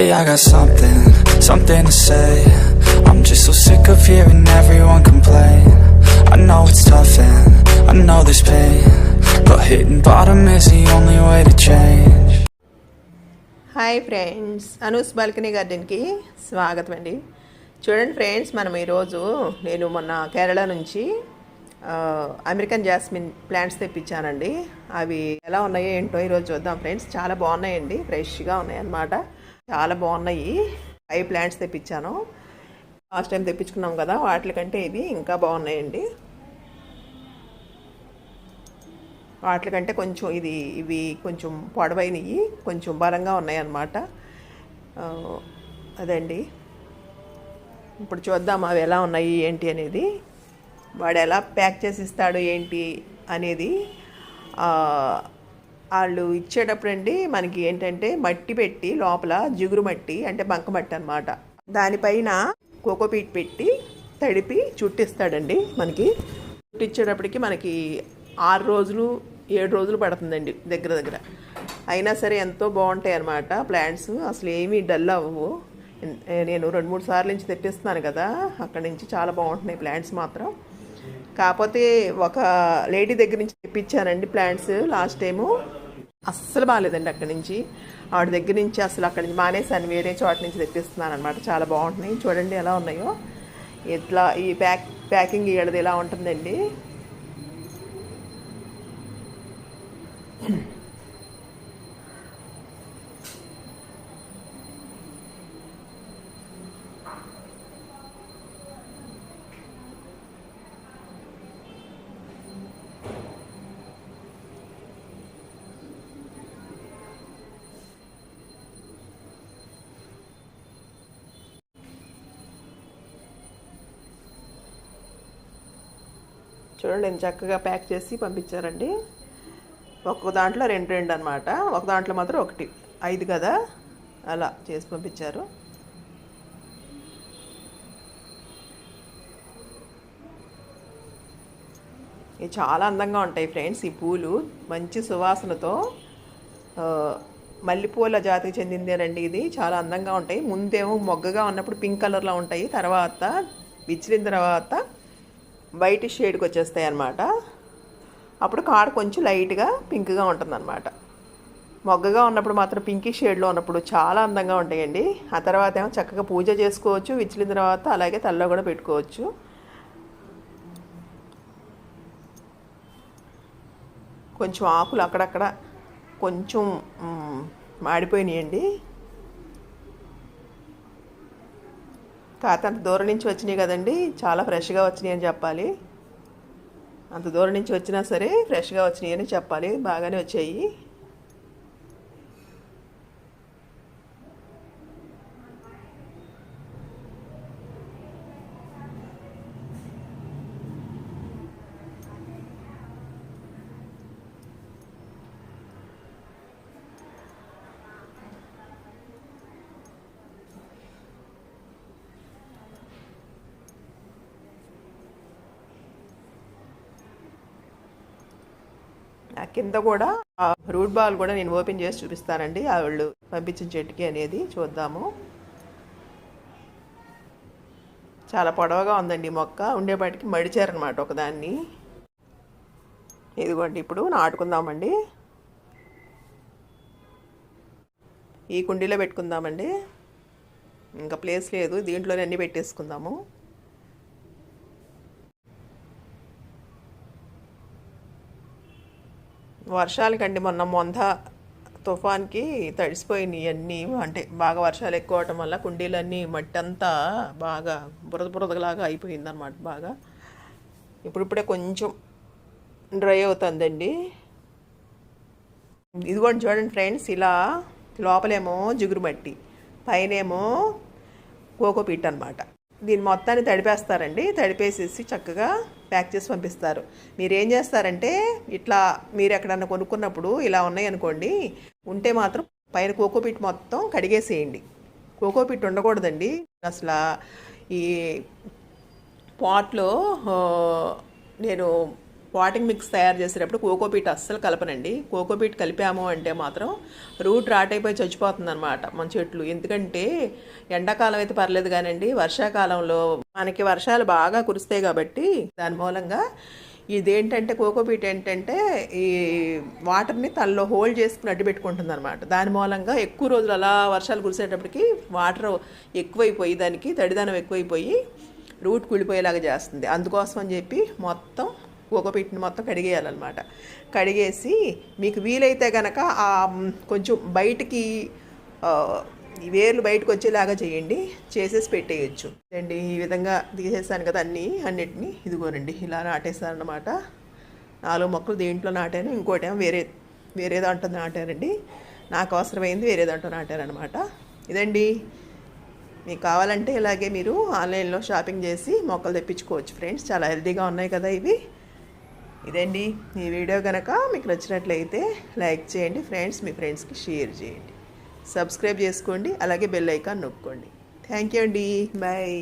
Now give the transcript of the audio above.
Hey, I got something, something to say. I'm just so sick of hearing everyone complain. I know it's tough and I know there's pain. But hitting bottom is the only way to change. Hi friends Anu's balcony గార్డెన్కి స్వాగతం అండి చూడండి friends మనం ఈరోజు నేను మొన్న కేరళ నుంచి American jasmine plants తెప్పించానండి అవి ఎలా ఉన్నాయో ఏంటో ఈరోజు చూద్దాం ఫ్రెండ్స్ చాలా బాగున్నాయండి ఫ్రెష్గా ఉన్నాయి అన్నమాట చాలా బాగున్నాయి. ఫైవ్ ప్లాంట్స్ తెప్పించాను. లాస్ట్ టైం తెప్పించుకున్నాం కదా వాటికంటే ఇవి ఇంకా బాగున్నాయండి. వాటికంటే కొంచెం ఇది ఇవి కొంచెం పొడవైనవి కొంచెం బలంగా ఉన్నాయి అన్నమాట అదండి. ఇప్పుడు చూద్దాం అవి ఎలా ఉన్నాయి ఏంటి అనేది. వాడు ఎలా ప్యాక్ చేసి ఇస్తాడు ఏంటి అనేది. వాళ్ళు ఇచ్చేటప్పుడు అండి మనకి ఏంటంటే మట్టి పెట్టి లోపల జిగురు మట్టి అంటే బంక మట్టి అనమాట దానిపైన కోకోపీట్ పెట్టి తడిపి చుట్టిస్తాడండి మనకి. చుట్టిచ్చేటప్పటికి మనకి ఆరు రోజులు ఏడు రోజులు పడుతుందండి దగ్గర దగ్గర. అయినా సరే ఎంతో బాగుంటాయి అన్నమాట ప్లాంట్స్. అసలు ఏమీ డల్ అవ్వవు. నేను రెండు మూడు సార్లు నుంచి తెప్పిస్తున్నాను కదా అక్కడి నుంచి చాలా బాగుంటున్నాయి ప్లాంట్స్ మాత్రం. కాకపోతే ఒక లేడీ దగ్గర నుంచి తెప్పించానండి ప్లాంట్స్ లాస్ట్ టైము. అస్సలు బాగాలేదండి అక్కడి నుంచి. ఆవిడ దగ్గర నుంచి అసలు అక్కడి నుంచి మానేసాను వేరే చోట నుంచి తెప్పిస్తున్నాను అనమాట చాలా బాగుంటున్నాయి. చూడండి ఎలా ఉన్నాయో. ఇట్లా ఈ ప్యాక్ ప్యాకింగ్ ఇవ్వడది ఎలా ఉంటుందండి. చూడండి నేను చక్కగా ప్యాక్ చేసి పంపించారండి. ఒక్కొక్క దాంట్లో రెండు రెండు అనమాట ఒక దాంట్లో మాత్రం ఒకటి. ఐదు కదా? అలా చేసి పంపించారు. ఇవి చాలా అందంగా ఉంటాయి ఫ్రెండ్స్ ఈ పూలు. మంచి సువాసనతో మల్లెపూల జాతికి చెందిందేనండి ఇది. చాలా అందంగా ఉంటాయి. ముందేమో మొగ్గగా ఉన్నప్పుడు పింక్ కలర్లో ఉంటాయి. తర్వాత విచ్చిరిన తర్వాత వైట్ షేడ్కి వచ్చేస్తాయి అన్నమాట. అప్పుడు కాడ కొంచెం లైట్గా పింక్గా ఉంటుందన్నమాట. మొగ్గగా ఉన్నప్పుడు మాత్రం పింకీ షేడ్లో ఉన్నప్పుడు చాలా అందంగా ఉంటాయండి. ఆ తర్వాత ఏమో చక్కగా పూజ చేసుకోవచ్చు విచ్చిలిన తర్వాత అలాగే తలలో కూడా పెట్టుకోవచ్చు. కొంచెం ఆకులు అక్కడక్కడ కొంచెం మాడిపోయినాయండి. కాకపోతే అంత దూరం నుంచి వచ్చినాయి కదండి. చాలా ఫ్రెష్గా వచ్చినాయి అని చెప్పాలి. అంత దూరం నుంచి వచ్చినా సరే ఫ్రెష్గా వచ్చినాయి అని చెప్పాలి. బాగానే వచ్చాయి. కింద కూడా ఆ రూట్ బాల్ కూడా నేను ఓపెన్ చేసి చూపిస్తానండి. వాళ్ళు పంపించిన చెట్టుకి అనేది చూద్దాము. చాలా పొడవగా ఉందండి మొక్క. ఉండేపాటికి మడిచారనమాట ఒకదాన్ని. ఇదిగోండి ఇప్పుడు నాటుకుందామండి. ఈ కుండీలో పెట్టుకుందామండి. ఇంకా ప్లేస్ లేదు. దీంట్లోనే అన్నీ పెట్టేసుకుందాము. వర్షాలకండి మొన్న మొంద తుఫాన్కి తడిసిపోయినాయి అన్నీ. అంటే బాగా వర్షాలు ఎక్కువ అవటం వల్ల కుండీలన్నీ మట్టి అంతా బాగా బురద బురదలాగా అయిపోయిందన్నమాట బాగా. ఇప్పుడిప్పుడే కొంచెం డ్రై అవుతుందండి. ఇదిగోండి చూడండి ఫ్రెండ్స్ ఇలా లోపలేమో జిగురు మట్టి పైనేమో కోకోపీట్ అనమాట దీన్ని మొత్తాన్ని తడిపేస్తారండి. తడిపేసేసి చక్కగా ప్యాక్ చేసి పంపిస్తారు. మీరేం చేస్తారంటే ఇట్లా మీరు ఎక్కడన్నా కొనుక్కున్నప్పుడు ఇలా ఉన్నాయి అనుకోండి ఉంటే మాత్రం పైన కోకోపీట్ మొత్తం కడిగేసేయండి. కోకోపీట్ ఉండకూడదండి. అసలు ఈ పాట్లో నేను వాటింగ్ మిక్స్ తయారు చేసేటప్పుడు కోకోపీట్ అస్సలు కలపనండి. కోకోపీట్ కలిపాము అంటే మాత్రం రూట్ రాట్ అయిపోయి చచ్చిపోతుంది అనమాట మన చెట్లు. ఎందుకంటే ఎండాకాలం అయితే పర్లేదు కానండి వర్షాకాలంలో మనకి వర్షాలు బాగా కురుస్తాయి కాబట్టి దాని మూలంగా ఇదేంటంటే కోకోపీట్ ఏంటంటే ఈ వాటర్ని తనలో హోల్డ్ చేసుకుని అడ్డు పెట్టుకుంటుంది అనమాట దాని మూలంగా ఎక్కువ రోజులు అలా వర్షాలు కురిసేటప్పటికి వాటర్ ఎక్కువైపోయి దానికి తడిదనం ఎక్కువైపోయి రూట్ కుళ్ళిపోయేలాగా చేస్తుంది. అందుకోసం అని చెప్పి మొత్తం కోకోపీట్ని మొత్తం కడిగేయాలన్నమాట. కడిగేసి మీకు వీలైతే కనుక ఆ కొంచెం బయటికి వేర్లు బయటకు వచ్చేలాగా చేయండి. చేసేసి పెట్టేయచ్చు. అండి ఈ విధంగా తీసేసాను కదా అన్నీ అన్నిటినీ. ఇదిగోనండి ఇలా నాటేసానమాట నాలుగు మొక్కలు దేంట్లో నాటాను ఇంకోటేమో వేరే వేరే దాంట్లో నాటానండి. నాకు అవసరమైంది వేరే దాంట్లో నాటానమాట ఇదండి. మీకు కావాలంటే ఇలాగే మీరు ఆన్లైన్లో షాపింగ్ చేసి మొక్కలు తెప్పించుకోవచ్చు ఫ్రెండ్స్. చాలా హెల్తీగా ఉన్నాయి కదా ఇవి. ఇదండి ఈ వీడియో కనుక మీకు నచ్చినట్లయితే లైక్ చేయండి ఫ్రెండ్స్ మీ ఫ్రెండ్స్కి షేర్ చేయండి. సబ్స్క్రైబ్ చేసుకోండి అలాగే బెల్ ఐకాన్ నొక్కండి. థ్యాంక్ యూ అండి. బాయ్.